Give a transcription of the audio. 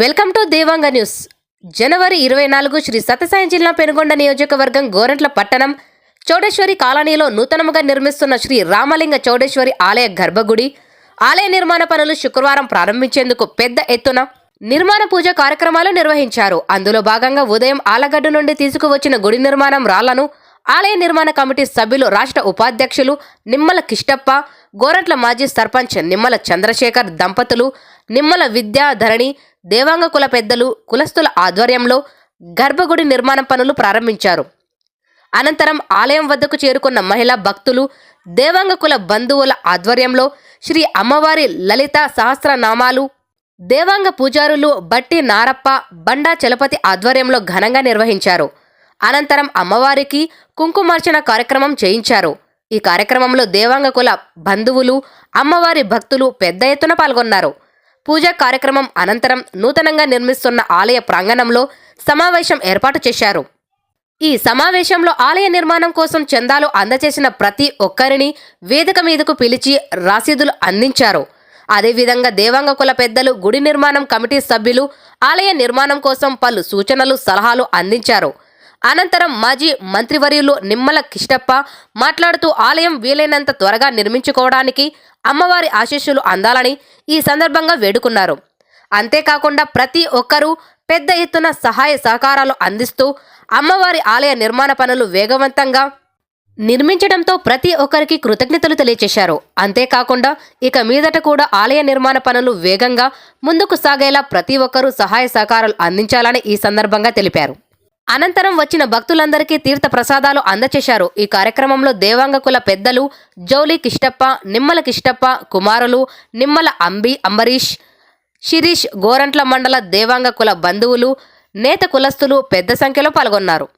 Welcome to Devanga news. జనవరి ఇరవై నాలుగు శ్రీ సత్యసాయి జిల్లా పెనుగొండ నియోజకవర్గం గోరంట్ల పట్టణం చౌడేశ్వరి కాలనీలో నూతనముగా నిర్మిస్తున్న శ్రీ రామలింగ చౌడేశ్వరి ఆలయ గర్భగుడి ఆలయ నిర్మాణ పనులు శుక్రవారం ప్రారంభించేందుకు పెద్ద ఎత్తున నిర్మాణ పూజ కార్యక్రమాలు నిర్వహించారు. అందులో భాగంగా ఉదయం ఆలగడ్డ నుండి తీసుకువచ్చిన గుడి నిర్మాణం రాళ్ళను ఆలయ నిర్మాణ కమిటీ సభ్యులు రాష్ట్ర ఉపాధ్యక్షులు నిమ్మల కిష్టప్ప గోరంట్ల మాజీ సర్పంచ్ నిమ్మల చంద్రశేఖర్ దంపతులు నిమ్మల విద్యాధరణి దేవాంగ కుల పెద్దలు కులస్తుల ఆధ్వర్యంలో గర్భగుడి నిర్మాణ పనులు ప్రారంభించారు. అనంతరం ఆలయం వద్దకు చేరుకున్న మహిళా భక్తులు దేవాంగ కుల బంధువుల ఆధ్వర్యంలో శ్రీ అమ్మవారి లలిత సహస్రనామాలు దేవాంగ పూజారులు బట్టి నారప్ప బండా చలపతి ఆధ్వర్యంలో ఘనంగా నిర్వహించారు. అనంతరం అమ్మవారికి కుంకుమార్చన కార్యక్రమం చేయించారు. ఈ కార్యక్రమంలో దేవాంగ కుల బంధువులు అమ్మవారి భక్తులు పెద్ద ఎత్తున పాల్గొన్నారు. పూజా కార్యక్రమం అనంతరం నూతనంగా నిర్మిస్తున్న ఆలయ ప్రాంగణంలో సమావేశం ఏర్పాటు చేశారు. ఈ సమావేశంలో ఆలయ నిర్మాణం కోసం చందాలు అందచేసిన ప్రతి ఒక్కరిని వేదిక మీదకు పిలిచి రసీదులు అందించారు. అదేవిధంగా దేవాంగ కుల పెద్దలు గుడి నిర్మాణం కమిటీ సభ్యులు ఆలయ నిర్మాణం కోసం పలు సూచనలు సలహాలు అందించారు. అనంతరం మాజీ మంత్రివర్యులు నిమ్మల కిష్టప్ప మాట్లాడుతూ ఆలయం వీలైనంత త్వరగా నిర్మించుకోవడానికి అమ్మవారి ఆశీస్సులు అందాలని ఈ సందర్భంగా వేడుకున్నారు. అంతేకాకుండా ప్రతి ఒక్కరూ పెద్ద ఎత్తున సహాయ సహకారాలు అందిస్తూ అమ్మవారి ఆలయ నిర్మాణ పనులు వేగవంతంగా నిర్మించడంతో ప్రతి ఒక్కరికి కృతజ్ఞతలు తెలియచేశారు అంతేకాకుండా ఇక మీదట కూడా ఆలయ నిర్మాణ పనులు వేగంగా ముందుకు సాగేలా ప్రతి ఒక్కరూ సహాయ సహకారాలు అందించాలని ఈ సందర్భంగా తెలిపారు. అనంతరం వచ్చిన భక్తులందరికీ తీర్థ ప్రసాదాలు అందచేశారు. ఈ కార్యక్రమంలో దేవాంగ కుల పెద్దలు జౌలి కిష్టప్ప నిమ్మల కిష్టప్ప కుమారులు నిమ్మల అంబి అంబరీష్ శిరీష్ గోరంట్ల మండల దేవాంగ కుల బంధువులు నేత కులస్తులు పెద్ద సంఖ్యలో పాల్గొన్నారు.